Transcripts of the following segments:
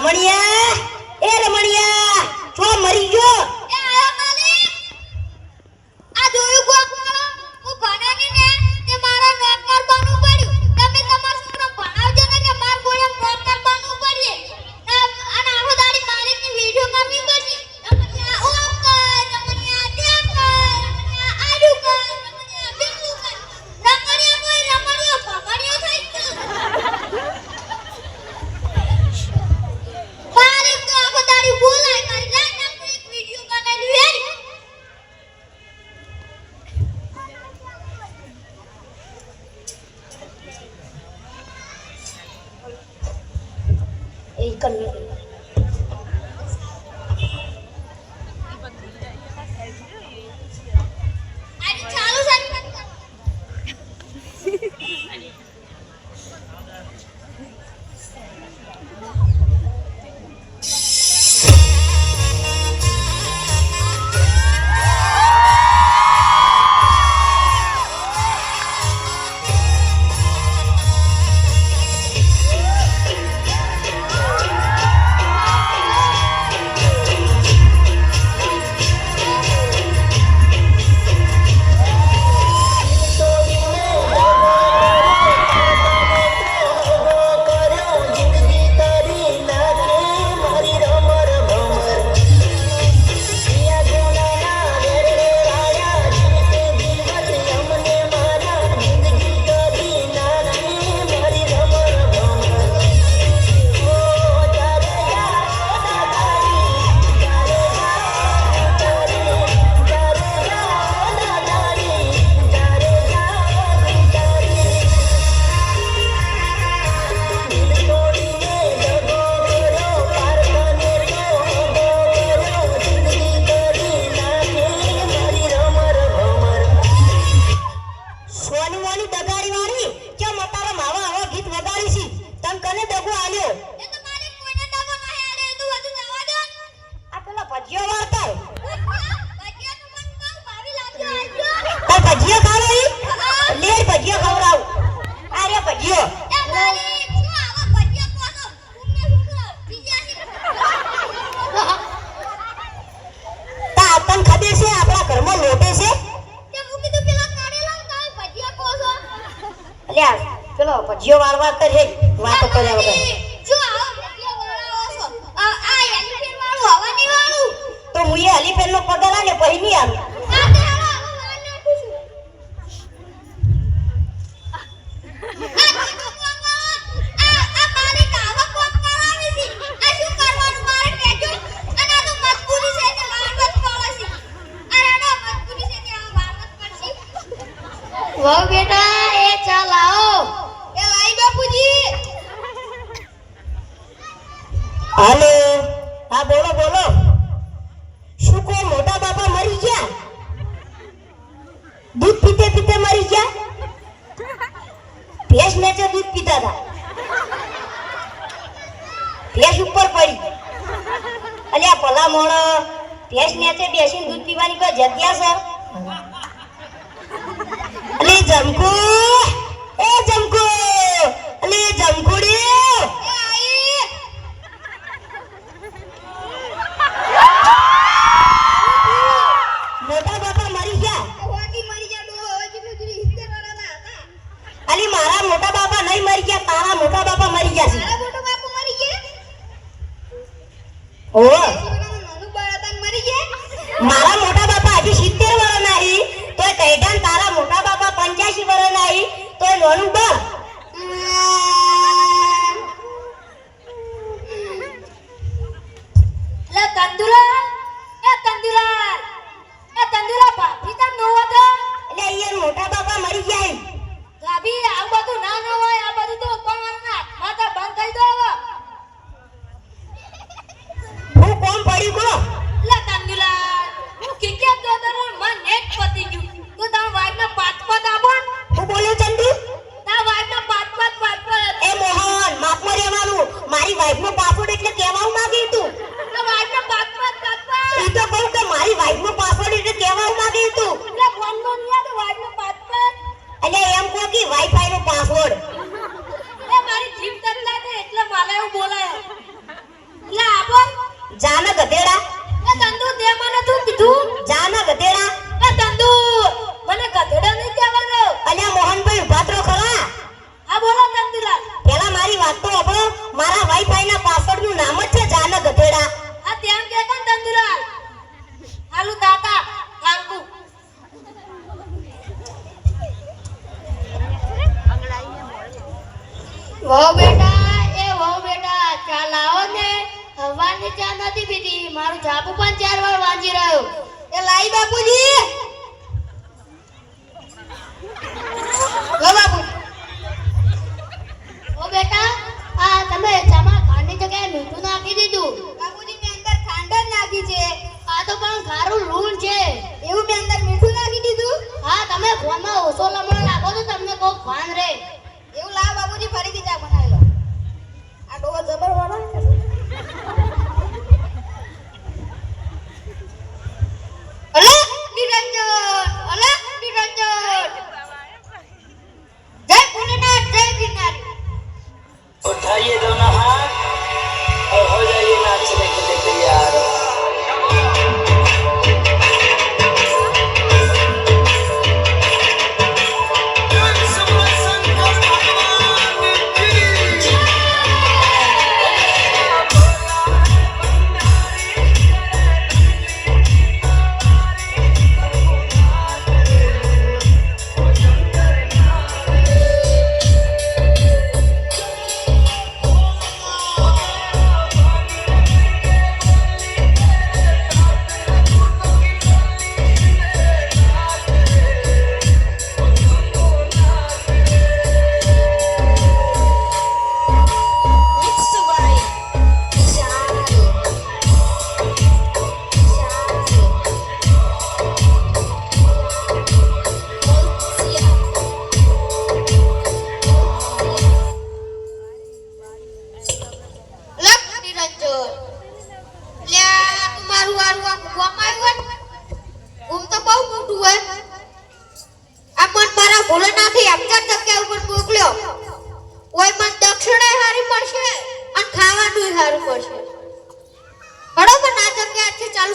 ரமணிய જીઓ વારવા કરે વાતો કર્યા વગર. જો આ તો મુયે અલીફેન નો પગાર આલે પછી નહીં આવે हो. मला मोठा बाबा आधी शित्तेर वर नाही तो कैठ्यान तारा मोठा बाबा पंच्याऐंशी वर नाही तो नोंद હવાની ચા નથી પીધી મારું જાપુ પણ ચાર વાર વાંચી રહ્યો. એ લાઈ બાપુજી. ઓ બેટા, આ તમે ચામાં ખાંડની જગ્યાએ મીઠું નાખી દીધું. બાપુજી, મેં ખાંડ જ નાખી છે. આ તો પણ ખારું લૂણ છે. એવું મેં અંદર મીઠું નાખી દીધું? હા, તમે ફોનમાં ઓછો લમણો નાખો તો તમને કોઈ ભાન રે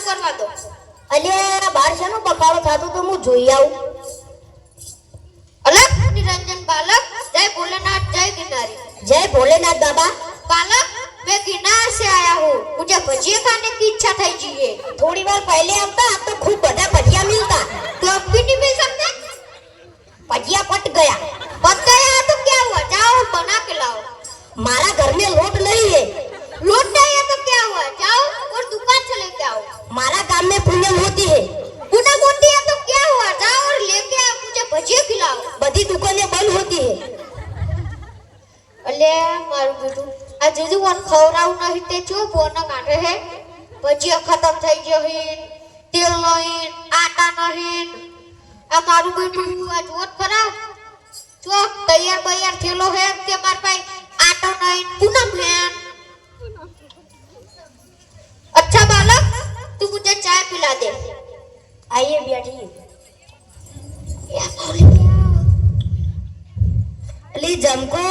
કરવા દો અલ્યા બાર શેનો બકાળો થતો તો હું જોઈ આવું અલગ નિરંજન બાલક જય ભોલેનાથ જય गिरनारी જય ભોલેનાથ બાબા बालक मैं गिरनार से आया हूँ मुझे भजिया खाने की इच्छा થઈ जी થોડી વાર પહેલે આવતા આ તો ખૂબ બધા ભજીયા મિલતા तो अब भी नहीं मिल सकते ભજીયા પટ ગયા बच गया तो क्या हुआ जाओ हम बना के लाओ મારા ઘર में લોટ તે ચૂપ ન કાઢે હે ભજીયા ખતમ થઈ ગયો હીન તેલ નો હીન આટા નો હીન આ મારું બેટું આ જોત ખરા ચોક તૈયાર બૈયાર થયેલો હે તે માર પાસે આટો નો હીન પૂનમ હે અચ્છા બાલક તું મુજે ચાય पिला દે આઈએ બેઠી લે જમકો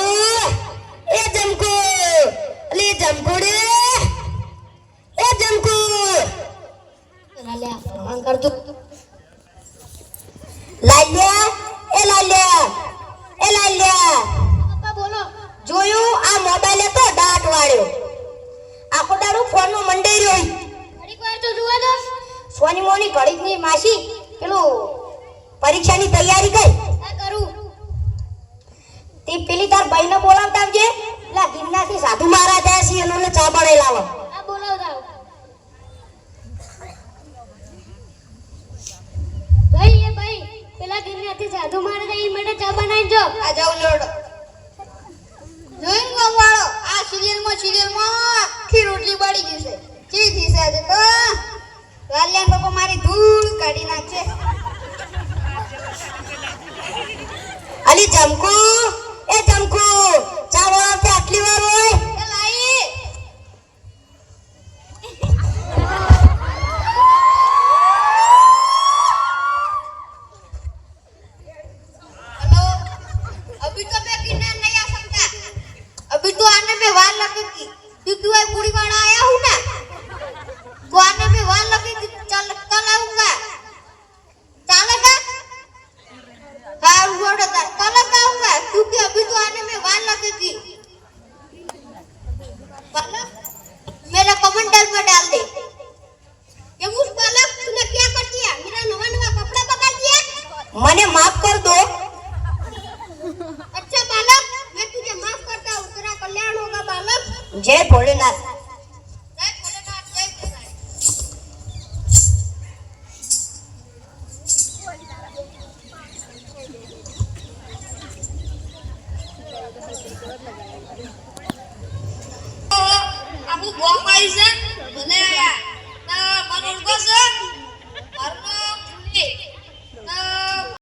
એ જમ સોની ની માસી પેલું પરીક્ષાની તૈયારી કઈ કરું. તે પેલી તાર ભાઈને બોલાવતા આવજે. પેલા ગિરનાથી સાધુ મહારાજ આવ્યા છે એનો ચા બનાવી લાવો. બોલાવતા ભાઈ એ ભાઈ પેલા ગિરનાથી સાધુ મહારાજ એ માટે ચા બનાવી જો. આ જાઉં લોડો